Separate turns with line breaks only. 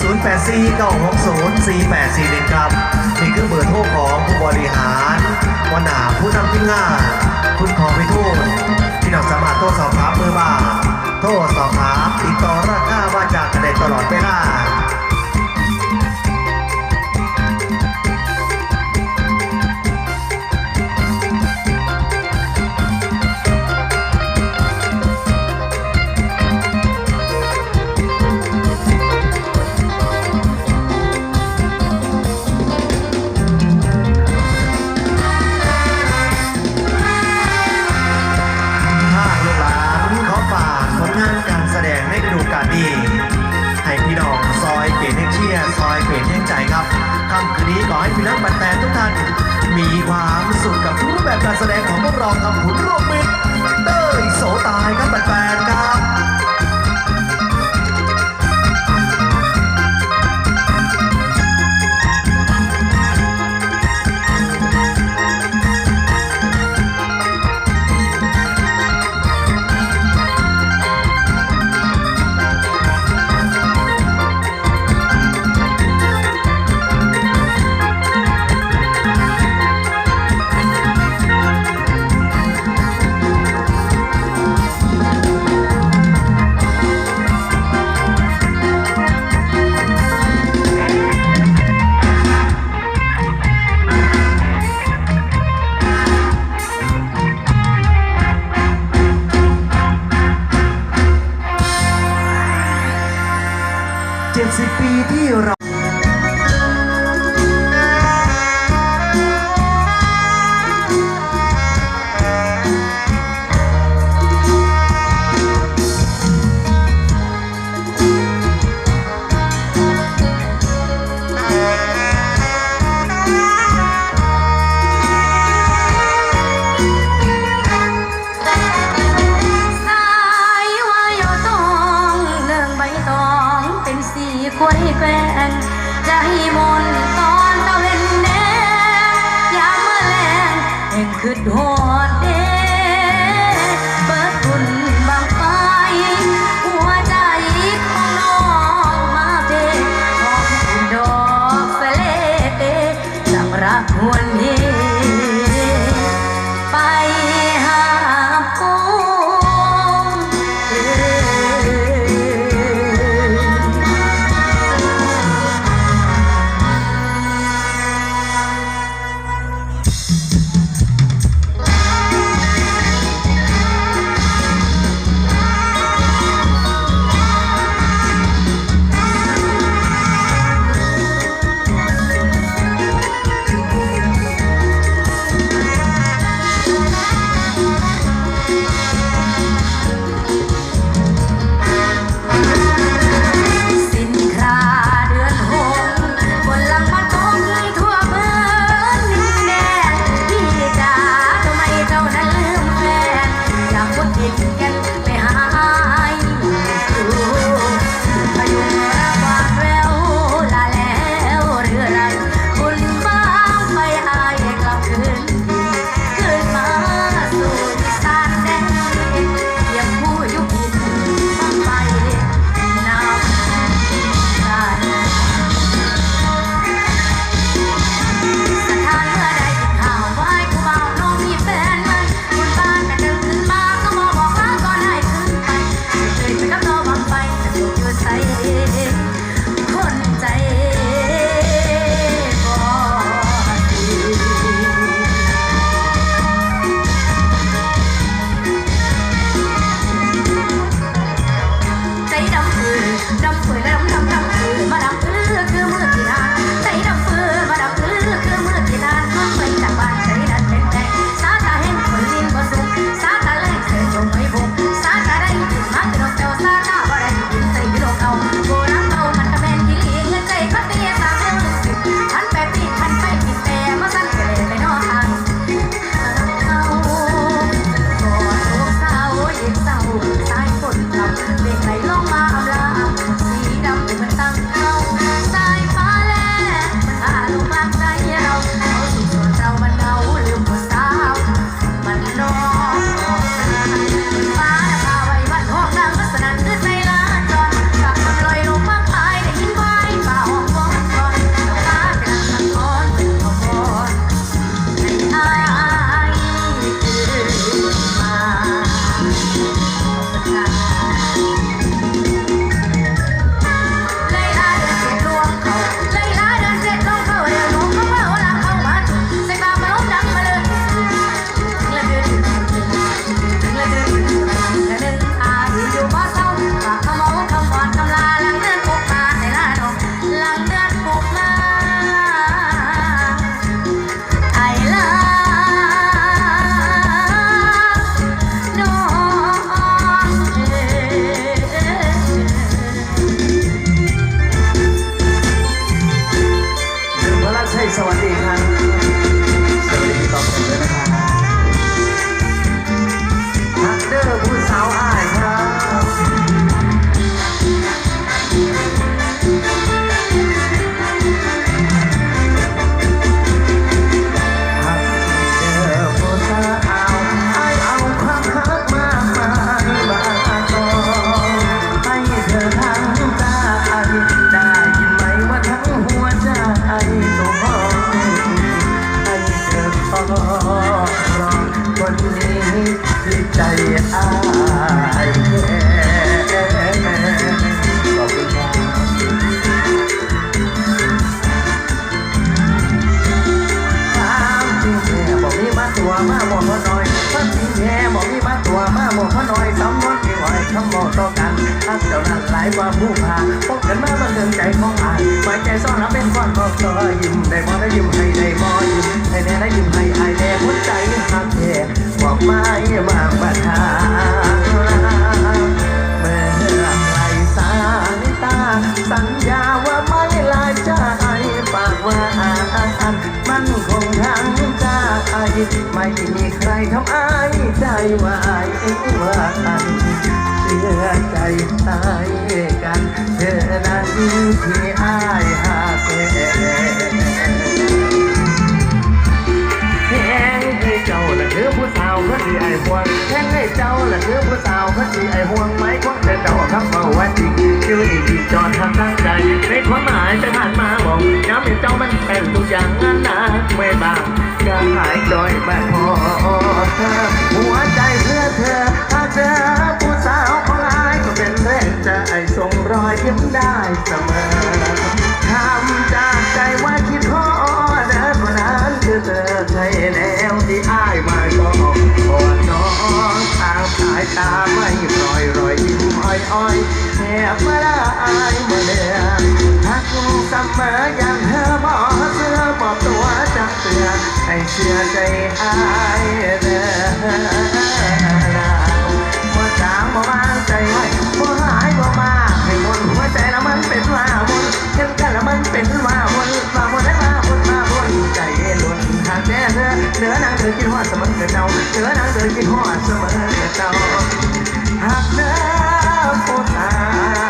0 8 4 9 6 0 4 8 4 1ครับนี่คือเบอร์โทรของผู้บริหารวันหนาผู้นำทีมงานคุณขอไปทูตที่เราสามารถโทรสอบถามเบอร์บ้าโทรสอบถามติดต่อราคาว่าจากกันได้ตลอดเวลา นี้ขอให้พี่น้องบันแตนทุกท่าน มีความสุขกับทุกรูปแบบการแสดงของพวกเราทำหุ่นร่วม แห่
เจ้านั้
นหลายกว่าผู้พาพบกันมาบันเทิงใจของอายหมายใจซ่อนรับเป็นก้อนบอกต่อยิ้มได้บ่ได้ยิ้มให้ได้บ่ยิ้มให้แน่ได้ยิ้มให้อายแน่หัวใจหักแท้บอกไม่มาปะทาเมื่อไกลสายตา สัญญาว่าไม่ลาใจปากว่ามันคงทั้งใจไม่มีใครทำอายใจวายว่าอัน ชื่อใจตายกันเธอนั้นที่อายหาเกแห้งให้เจ้าละคือผู้สาวคนที่ไอห่วงแห้งให้เจ้าละคือผู้สาวคนที่ไอห่วงไหมคนแต่เจ้าคำว่าว่าจริงชื่ออีกจอดทำตั้งใจในความหมายจะผ่านมาบอกย้ำให้เจ้ามันเป็นทุกอย่างนั้นนะไม่บา ตาไม่ปล่อยรอยยิ้มอ้อยอ้อยๆแทบมาได้เมื่อเดือนทักเสมออย่างเธอบอกเสื้อบอกตัวจักเตือนให้เชื่อใจอ้ายเด้อ อนังเดินกินหอดเสมอเก่าหักเธอโคตร